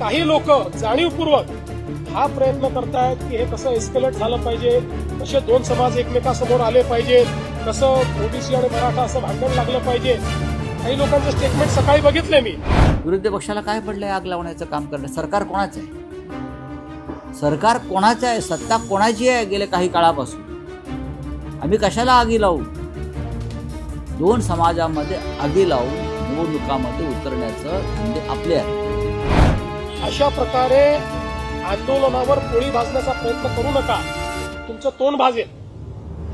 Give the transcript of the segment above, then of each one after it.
काही लोक जाणीवपूर्वक हा प्रयत्न करतायत की हे कसं एस्केलेट झालं पाहिजे कसे दोन समाज एकमेकासमोर आले पाहिजेत कसं ओबीसी आणि मराठा असं भांडण लागलं पाहिजे काही लोकांचे स्टेटमेंट सकाळी बघितले मी. विरोधी पक्षाला काय पडलंय आग लावण्याचं काम करणं सरकार कोणाचं आहे? सरकार कोणाचं आहे? सत्ता कोणाची आहे गेल्या काही काळापासून? आम्ही कशाला आगी लावू? दोन समाजामध्ये आगी लावून निवडणुकामध्ये उतरण्याचं म्हणजे आपले आहे अशा प्रकारे आंदोलनावर पोळी भाजण्याचा प्रयत्न करू नका. तुमचं तोंड भाजेल.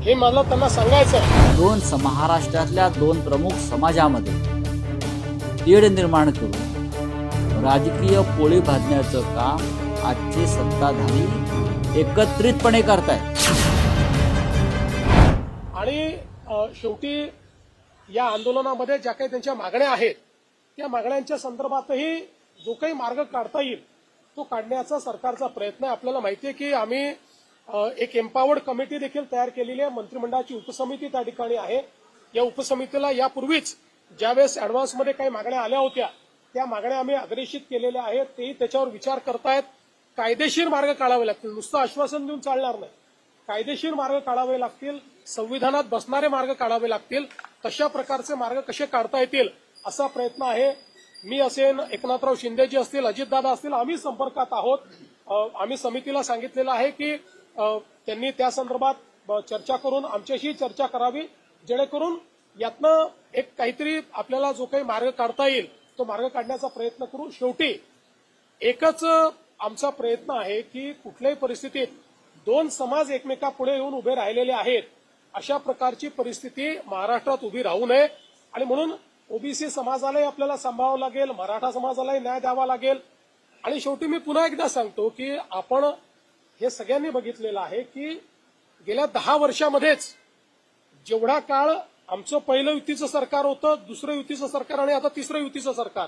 हे मला त्यांना सांगायचं आहे दोन महाराष्ट्रातल्या दोन प्रमुख समाजामध्ये तेढ निर्माण करून राजकीय पोळी भाजण्याचं काम आजचे सत्ताधारी एकत्रितपणे करतायत. आणि शेवटी या आंदोलनामध्ये ज्या काही त्यांच्या मागण्या आहेत त्या मागण्यांच्या संदर्भातही जो काही मार्ग काढता येईल तो काढण्याचा सरकारचा प्रयत्न आहे. आपल्याला माहिती आहे की आम्ही एक एम्पावर्ड कमिटी देखील तयार केलेली आहे. मंत्रिमंडळाची उपसमिती त्या ठिकाणी आहे. या उपसमितीला यापूर्वीच ज्यावेळेस ऍडव्हान्समध्ये काही मागण्या आल्या होत्या त्या मागण्या आम्ही अग्रेषित केलेल्या आहेत. तेही त्याच्यावर विचार करतायत. कायदेशीर मार्ग काढावे लागतील. नुसतं आश्वासन देऊन चालणार नाही. कायदेशीर मार्ग काढावे लागतील. संविधानात बसणारे मार्ग काढावे लागतील. तशा प्रकारचे मार्ग कसे काढता येतील असा प्रयत्न आहे. मी असेन एकनाथराव शिंदेजी असतील अजितदादा असतील आम्ही संपर्कात आहोत. आम्ही समितीला सांगितलेलं आहे की त्यांनी त्या संदर्भात चर्चा करून आमच्याशी चर्चा करावी जेणेकरून यातनं एक काहीतरी आपल्याला जो काही मार्ग काढता येईल तो मार्ग काढण्याचा प्रयत्न करू शेवटी एकच आमचा प्रयत्न आहे की कुठल्याही परिस्थितीत दोन समाज एकमेकापुढे येऊन उभे राहिलेले आहेत अशा प्रकारची परिस्थिती महाराष्ट्रात उभी राहू नये. आणि म्हणून ओबीसी समाजालाही आपल्याला सांभाळावं लागेल मराठा समाजालाही न्याय द्यावा लागेल. आणि शेवटी मी पुन्हा एकदा सांगतो की आपण हे सगळ्यांनी बघितलेलं आहे की गेल्या दहा वर्षामध्येच जेवढा काळ आमचं पहिलं युतीचं सरकार होतं दुसरं युतीचं सरकार आणि आता तिसरं युतीचं सरकार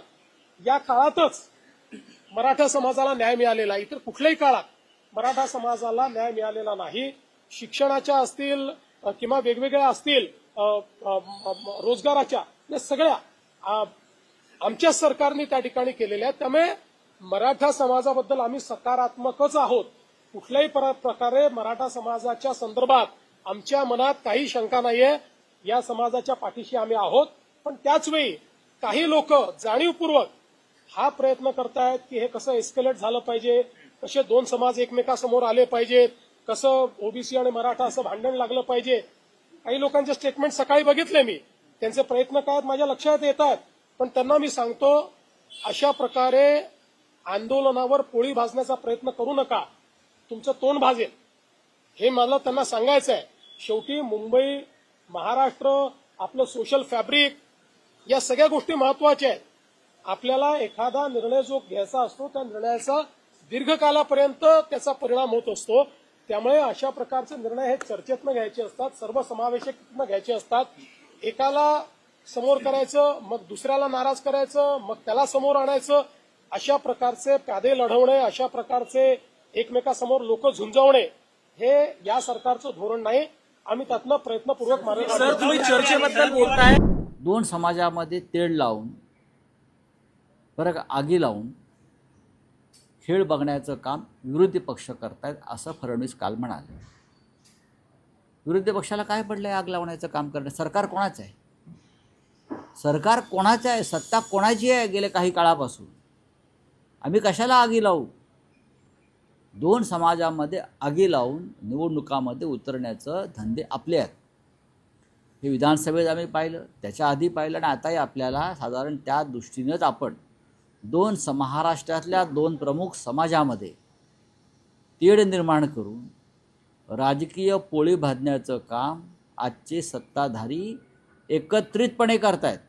या काळातच मराठा समाजाला न्याय मिळालेला इतर कुठल्याही काळात मराठा समाजाला न्याय मिळालेला नाही. शिक्षणाच्या असतील किंवा वेगवेगळ्या असतील रोजगाराच्या या सगळ्या आमच्या सरकारने त्या ठिकाणी केलेल्या आहेत. त्यामुळे मराठा समाजाबद्दल आम्ही सकारात्मकच आहोत. कुठल्याही प्रकारे मराठा समाजाच्या संदर्भात आमच्या मनात काही शंका नाहीये. या समाजाच्या पाठीशी आम्ही आहोत. पण त्याचवेळी काही लोक जाणीवपूर्वक हा प्रयत्न करतायत की हे कसं एस्केलेट झालं पाहिजे कसे दोन समाज एकमेकासमोर आले पाहिजेत कसं ओबीसी आणि मराठा असं भांडण लागलं पाहिजे. काही लोकांचे स्टेटमेंट सकाळी बघितले मी. त्यांचे प्रयत्न काय माझ्या लक्षात येतात. पण त्यांना मी सांगतो अशा प्रकारे आंदोलनावर पोळी भाजण्याचा प्रयत्न करू नका. तुमचं तोंड भाजेल. हे मला त्यांना सांगायचं आहे शेवटी मुंबई महाराष्ट्र आपलं सोशल फॅब्रिक या सगळ्या गोष्टी महत्त्वाच्या आहेत. आपल्याला एखादा निर्णय जो घ्यायचा असतो त्या निर्णयाचा दीर्घकालापर्यंत त्याचा परिणाम होत असतो. त्यामुळे अशा प्रकारचे निर्णय हे चर्चेतनं घ्यायचे असतात सर्वसमावेशकनं घ्यायचे असतात. एकाला समोर करायचं मग दुसऱ्याला नाराज करायचं मग त्याला समोर आणायचं अशा प्रकारचे प्यादे लढवणे अशा प्रकारचे एकमेकासमोर लोक झुंजवणे हे या सरकारचं धोरण नाही. आम्ही त्यातनं प्रयत्नपूर्वक मार्ग चर्चेबद्दल बोलताय? दोन समाजामध्ये तेढ लावून बरं का आगी लावून खेळ बघण्याचं काम विरोधी पक्ष करतायत असं फडणवीस काल म्हणाले. विरोधी पक्षाला काय पडलं आहे आग लावण्याचं काम करणं? सरकार कोणाचं आहे? सरकार कोणाचं आहे? सत्ता कोणाची आहे गेल्या काही काळापासून? आम्ही कशाला आगी लावू? दोन समाजामध्ये आगी लावून निवडणुकामध्ये उतरण्याचं धंदे आपले आहेत. हे विधानसभेत आम्ही पाहिलं त्याच्या आधी पाहिलं आणि आताही आपल्याला साधारण त्या दृष्टीनंच आपण दोन स महाराष्ट्रातल्या दोन प्रमुख समाजामध्ये तेढ निर्माण करून राजकीय पोळी भाजण्याचं काम आजचे सत्ताधारी एकत्रितपणे करतायत.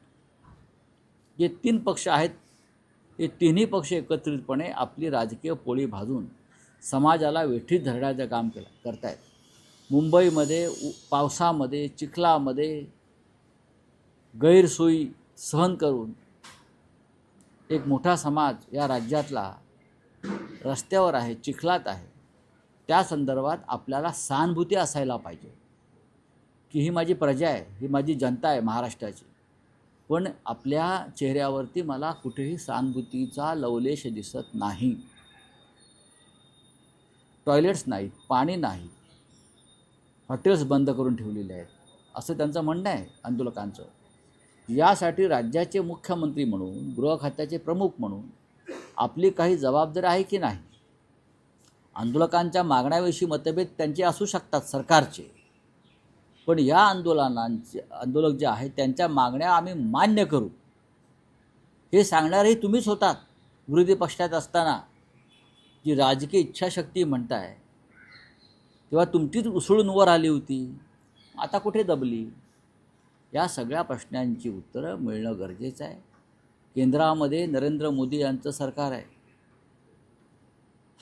जे तीन पक्ष आहेत हे तिन्ही पक्ष एकत्रितपणे आपली राजकीय पोळी भाजून समाजाला वेठीत धरण्याचं काम केलं करतायत. मुंबईमध्ये उ पावसामध्ये चिखलामध्ये गैरसोयी सहन करून एक मोठा समाज या राज्यातला रस्त्यावर आहे चिखलात आहे त्या संदर्भात आपल्याला सहानुभूती असायला पाहिजे. की ही माझी प्रजा आहे ही माझी जनता आहे महाराष्ट्राची. पण आपल्या चेहऱ्यावरती मला कुठेही सहानुभूतीचा लवलेश दिसत नाही. टॉयलेट्स नाहीत पाणी नाही. हॉटेल्स बंद करून ठेवलेले आहेत असं त्यांचं म्हणणं आहे आंदोलकांचं. यासाठी राज्याचे मुख्यमंत्री म्हणून गृह खात्याचे प्रमुख म्हणून आपली काही जबाबदारी आहे की नाही? आंदोलकांच्या मागण्याविषयी मतभेद त्यांचे असू शकतात सरकारचे. पण या आंदोलनांचे आंदोलक जे आहेत त्यांच्या मागण्या आम्ही मान्य करू. हे सांगणारेही तुम्हीच होतात विरोधी पक्षात असताना जी राजकीय इच्छाशक्ती म्हणताय. तेव्हा तुमचीच उसळून वर आली होती. आता कुठे दबली? या सगळ्या प्रश्नांची उत्तरं मिळणं गरजेचं आहे. केंद्रामध्ये नरेंद्र मोदी यांचं सरकार आहे.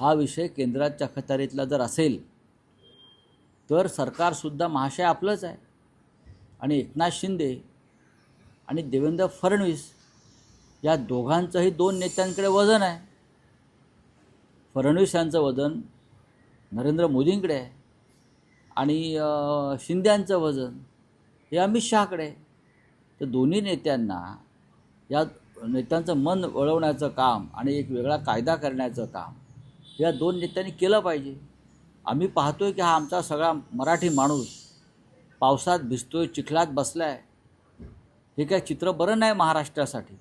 हा विषय केंद्राच्या खतारीतला जर असेल तर सरकारसुद्धा महाशय आपलंच आहे. आणि एकनाथ शिंदे आणि देवेंद्र फडणवीस या दोघांचंही दोन नेत्यांकडे वजन आहे. फडणवीस यांचं वजन नरेंद्र मोदींकडे आहे आणि शिंद्यांचं वजन हे अमित शहाकडे तर दोन्ही नेत्यांना या नेत्यांचं मन वळवण्याचं काम आणि एक वेगळा कायदा करण्याचं काम या दोन नेत्यांनी केलं पाहिजे. आम्ही पाहतोय की हा आमचा सगळा मराठी माणूस पावसात भिजतोय चिखलात बसला आहे हे काय चित्र बरं नाही महाराष्ट्रासाठी?